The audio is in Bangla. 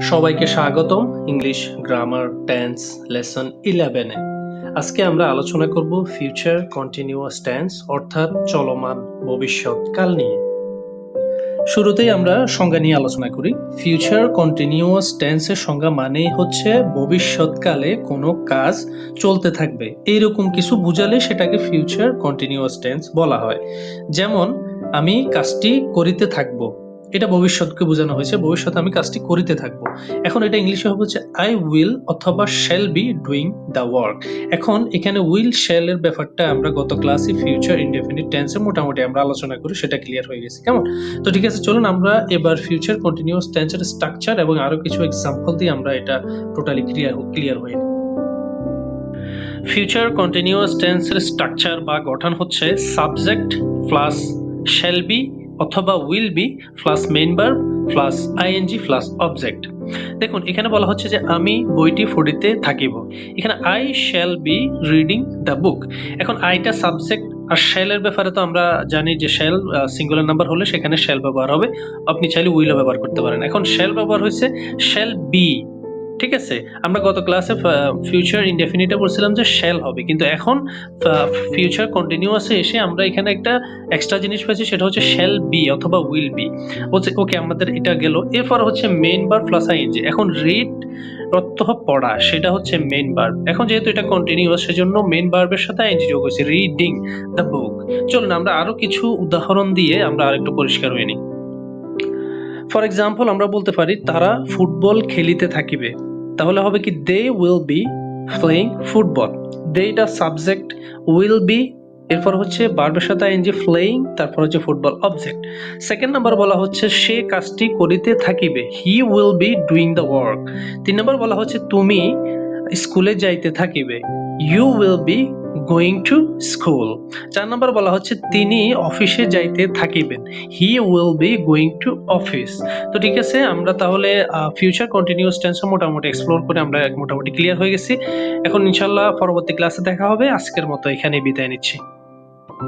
সবাইকে স্বাগতম ইংলিশ গ্রামার টেন্স লেসন ইলেভেনে আজকে আমরা আলোচনা করব ফিউচার কন্টিনিউয়াস টেন্স অর্থাৎ চলমান ভবিষ্যৎকাল নিয়ে। শুরুতেই আমরা সংজ্ঞা নিয়ে আলোচনা করি। ফিউচার কন্টিনিউয়াস টেন্সের সংজ্ঞা মানেই হচ্ছে ভবিষ্যৎকালে কোনো কাজ চলতে থাকবে। এইরকম কিছু বুঝালে সেটাকে ফিউচার কন্টিনিউয়াস টেন্স বলা হয়। যেমন, আমি কাজটি করিতে থাকব। এটা ভবিষ্যৎকে বোঝানো হয়েছে। ভবিষ্যতে আমি কাজটি করিতে থাকব। এখন এটা ইংলিশে হবে হচ্ছে আই উইল অথবা shall be doing the work এখন এখানে উইল শ্যাল এর ব্যাপারটা আমরা গত ক্লাসে ফিউচার ইনডেফিনিট টেন্সে মোটামুটি আমরা আলোচনা করি, সেটা ক্লিয়ার হয়ে গেছে। কেমন? তো ঠিক আছে, চলুন আমরা এবার ফিউচার কন্টিনিউয়াস টেন্সের স্ট্রাকচার এবং আরও কিছু এক্সাম্পল দিয়ে আমরা এটা টোটালি ক্লিয়ার ক্লিয়ার হয়ে। ফিউচার কন্টিনিউয়াস টেন্সের স্ট্রাকচার বা গঠন হচ্ছে সাবজেক্ট প্লাস শ্যাল বি অথবা will be plus main verb plus ING plus object দেখুন, এখানে বলা হচ্ছে যে আমি বইটি পড়িতে থাকিব। এখানে I shall be reading the book এখন আইটা সাবজেক্ট আর শ্যালের ব্যাপারে তো আমরা জানি যে শ্যাল সিঙ্গুলার নাম্বার হলে সেখানে শ্যাল ব্যবহার হবে। আপনি চাইলে উইলও ব্যবহার করতে পারেন। এখন শ্যাল ব্যবহার হয়েছে শ্যাল বি ঠিক আছে, আমরা গত ক্লাসে ফিউচার ইনডেফিনিটে বলছিলাম যে শ্যাল হবে, কিন্তু এখন ফিউচার কন্টিনিউয়াসে এসে আমরা এখানে একটা এক্সট্রা জিনিস পেয়েছি, সেটা হচ্ছে শ্যাল বি অথবা উইল বি হচ্ছে ওকে আমাদের এটা গেল। এরপর হচ্ছে মেইন বার প্লাস আইএনজি এখন রিড অর্থ পড়া, সেটা হচ্ছে মেইন ভার্ব এখন যেহেতু এটা কন্টিনিউয়াস সেজন্য মেইন ভার্বের সাথে আইএনজি যোগ হয়েছে রিডিং দ্য বুক চলুন, আমরা আরও কিছু উদাহরণ দিয়ে আমরা আরেকটু পরিষ্কার হয়ে নিই। ফর এক্সাম্পল আমরা বলতে পারি, তারা ফুটবল খেলিতে থাকিবে। তাহলে হবে কি they will be playing football they eta subject will be এরপর হচ্ছে বার্বের সাথে আইনজি ফ্লেইং তারপর হচ্ছে ফুটবল অবজেক্ট সেকেন্ড নাম্বার বলা হচ্ছে সে কাজটি করিতে থাকিবে he will be doing the work তিন নাম্বার বলা হচ্ছে তুমি স্কুলে যাইতে থাকিবে you will be going to school চার নম্বর বলা হচ্ছে, তিনি অফিসে যাইতে থাকিবেন। He will be going to office তো ঠিক আছে, আমরা তাহলে ফিউচার কন্টিনিউস টেন্স মোটামুটি এক্সপ্লোর করে আমরা মোটামুটি ক্লিয়ার হয়ে গেছি। এখন ইনশাল্লাহ পরবর্তী ক্লাসে দেখা হবে। আজকের মতো এখানে বিদায় নিচ্ছি।